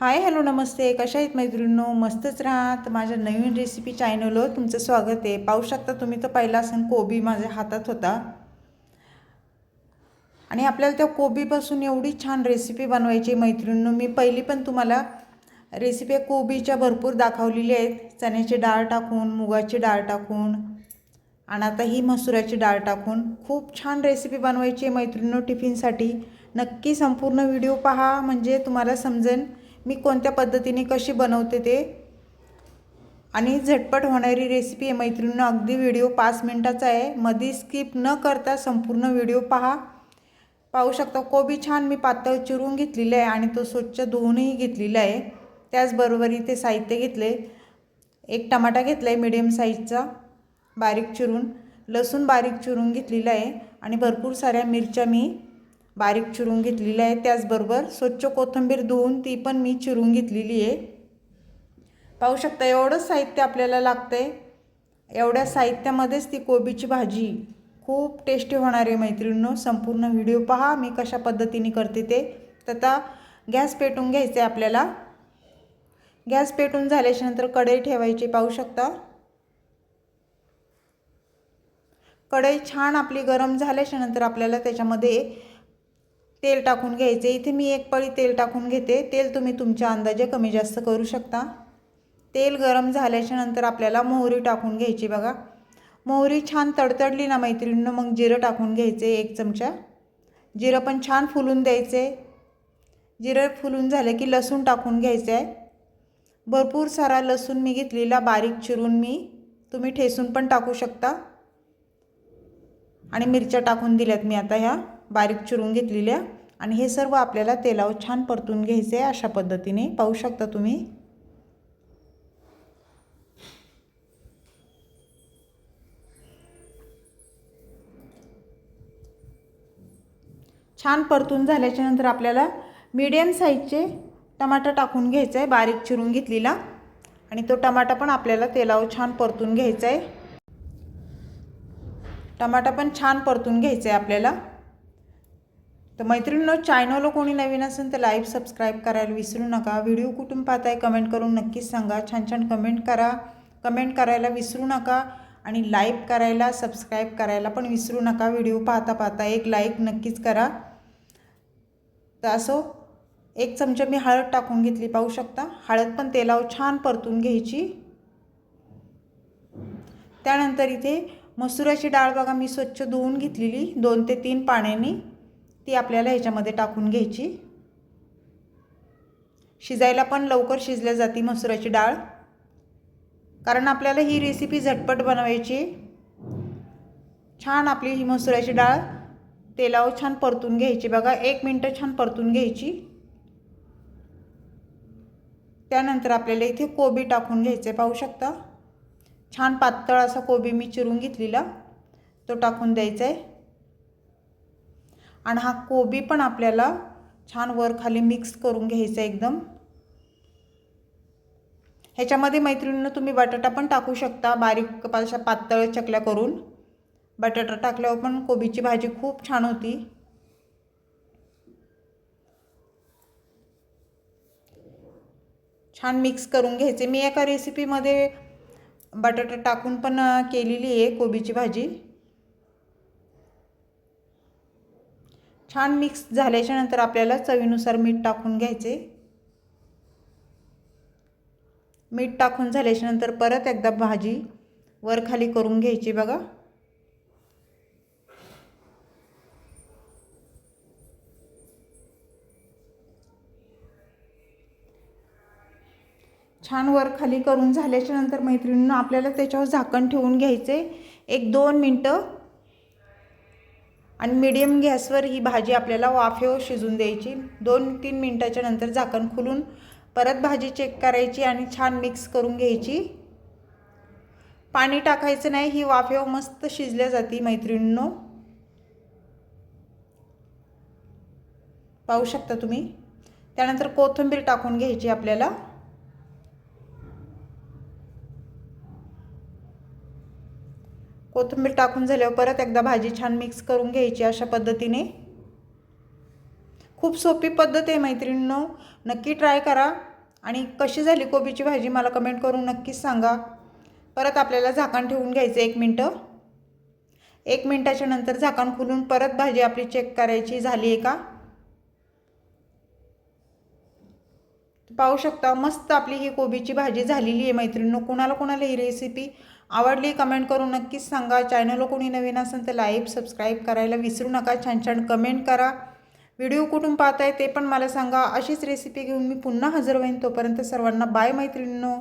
Hi hello नमस्ते. कशा आहेत मैत्रिणींनो? मस्तच राहत. माझ्या नवीन रेसिपी चॅनलवर तुमचं स्वागत आहे. पाहू शकता तुम्ही तर पहिला सण कोबी माझ्या हातात होता. आणि आपल्याला त्या कोबीपासून एवढी छान रेसिपी बनवायची मैत्रिणींनो. मी पहिली पण तुम्हाला रेसिपी कोबीच्या भरपूर दाखवलेली आहेत. चण्याची डाळ टाकून मुगाची डाळ टाकून आणि आता ही मसुराची डाळ टाकून खूप छान रेसिपी बनवायची आहे मैत्रिणींनो टिफिनसाठी. नक्की संपूर्ण व्हिडिओ पहा. म्हणजे तुम्हाला समजेल मी कोणत्या पद्धतीने कशी बनवते ते? आणि झटपट होणारी रेसिपी आहे मैत्रिणीनं अगदी व्हिडिओ पाच मिनटाचा आहे. मध्ये स्किप न करता संपूर्ण व्हिडिओ पहा. पाहू शकता कोबी छान मी पातळ चिरून घेतलेलं आहे आणि तो स्वच्छ धुवूनही घेतलेला आहे. त्याचबरोबर इथे साहित्य घेतले एक टमाटा घेतला आहे मिडियम साईजचा बारीक चिरून. लसूण बारीक चिरून घेतलेला आहे. आणि भरपूर साऱ्या मिरच्या मी बारीक चिरून घेतलेली आहे त्याचबरोबर स्वच्छ कोथिंबीर धुवून ती पण मी चिरून घेतलेली आहे. पाहू शकता एवढंच साहित्य आपल्याला लागतं आहे एवढ्या साहित्यामध्येच ती कोबीची भाजी खूप टेस्टी होणार आहे मैत्रिणींनो. संपूर्ण व्हिडिओ पहा मी कशा पद्धतीने करते ते. तर आता गॅस पेटून घ्यायचं आहे आपल्याला. गॅस पेटून झाल्याच्यानंतर कढई ठेवायची पाहू शकता. कढई छान आपली गरम झाल्याच्यानंतर आपल्याला त्याच्यामध्ये तेल टाकून घ्यायचे. इथे मी एक पळी तेल टाकून घेते. तेल तुम्ही तुमच्या अंदाजे कमी जास्त करू शकता. तेल गरम झाल्याच्यानंतर आपल्याला मोहरी टाकून घ्यायची बघा. मोहरी छान तडतडली ना मैत्रिणीनं मग जिरं टाकून घ्यायचे एक चमचा. जिरं पण छान फुलून द्यायचे. जिरं फुलून झालं की लसूण टाकून घ्यायचं. आहे भरपूर सारा लसूण मी घेतलेला बारीक चिरून मी. तुम्ही ठेसून पण टाकू शकता. आणि मिरच्या टाकून दिल्यात मी आता ह्या. बारीक चिरून घेतलेल्या आणि हे सर्व आपल्याला तेलावर छान परतून घ्यायचे आहे अशा पद्धतीने. पाहू शकता तुम्ही? छान परतून झाल्याच्यानंतर आपल्याला मीडियम साईजचे टमाटा टाकून घ्यायचं आहे बारीक चिरून घेतलेला. आणि तो टमाटा पण आपल्याला तेलावर छान परतून घ्यायचा आहे. टमाटा पण छान परतून घ्यायचा आहे आपल्याला. तर मैत्रिणींनो चॅनलला कोणी नवीन असेल तर लाईव्ह सबस्क्राईब करायला विसरू नका. व्हिडिओ कुठून पाहताय कमेंट करून नक्कीच सांगा. छान छान कमेंट करा. कमेंट करायला विसरू नका आणि लाईक करायला सबस्क्राईब करायला पण विसरू नका. व्हिडिओ पाहता पाहता एक लाईक नक्कीच करा. तर असो एक चमचा मी हळद टाकून घेतली. पाहू शकता? हळद पण तेलावर छान परतून घ्यायची. त्यानंतर इथे मसुराची डाळ बघा मी स्वच्छ धुवून घेतलेली. दोन ते तीन पाण्याने ती आपल्याला ह्याच्यामध्ये टाकून घ्यायची. शिजायला पण लवकर शिजल्या जाते मसुराची डाळ. कारण आपल्याला ही रेसिपी झटपट बनवायची. छान आपली ही मसुराची डाळ तेलावर छान परतून घ्यायची. बघा एक मिनटं छान परतून घ्यायची. त्यानंतर आपल्याला इथे कोबी टाकून घ्यायचे पाहू शकता? छान पातळ असा कोबी मी चिरून घेतलेला. तो टाकून द्यायचा आहे आणि हा कोबी पण आपल्याला छान वर खाली मिक्स करून घ्यायचा एकदम. ह्याच्यामध्ये मैत्रिणीनं तुम्ही बटाटा पण टाकू शकता. बारीक अशा पातळ चकल्या करून. बटाटा टाकल्यावर पण कोबीची भाजी खूप छान होती. छान मिक्स करून घ्यायचे. मी एका रेसिपीमध्ये बटाटा टाकून पण केलेली आहे कोबीची भाजी. छान मिक्स झाल्याच्यानंतर आपल्याला चवीनुसार मीठ टाकून घ्यायचे. मीठ टाकून झाल्याच्यानंतर परत एकदा भाजी वर खाली करून घ्यायची बघा. छान वर खाली करून झाल्याच्यानंतर मैत्रिणींना आपल्याला त्याच्यावर झाकण ठेवून घ्यायचे. एक दोन मिनटं आणि मिडियम गॅसवर ही भाजी आपल्याला वाफेवर शिजून द्यायची. दोन तीन मिनटाच्या नंतर झाकण खुलून परत भाजी चेक करायची आणि छान मिक्स करून घ्यायची. पाणी टाकायचं नाही ही वाफेव मस्त शिजल्या जाते मैत्रिणींनो. पाहू शकता तुम्ही. त्यानंतर कोथिंबीर टाकून घ्यायची आपल्याला. कोथिंबीर टाकून झाल्यावर परत एकदा भाजी छान मिक्स करून घ्यायची अशा पद्धतीने. खूप सोपी पद्धत आहे मैत्रिणींनो. नक्की ट्राय करा. आणि कशी झाली कोबीची भाजी मला कमेंट करून नक्कीच सांगा. परत आपल्याला झाकण ठेवून घ्यायचं एक मिनटं. एक मिनटाच्या नंतर झाकण खोलून परत भाजी आपली चेक करायची झाली आहे का? पाहू शकता. मस्त आपली ही कोबीची भाजी झालेली आहे मैत्रिणींनो. कुणाला कोणाला ही रेसिपी आवडली कमेंट करून नक्कीच सांगा. चॅनलला कोणी नवीन असेल तर लाईक सबस्क्राईब करायला विसरू नका. छान छान कमेंट करा. व्हिडिओ कुठून पाहताय ते पण मला सांगा. अशीच रेसिपी घेऊन मी पुन्हा हजर होईन. तोपर्यंत सर्वांना बाय मैत्रिणींनो.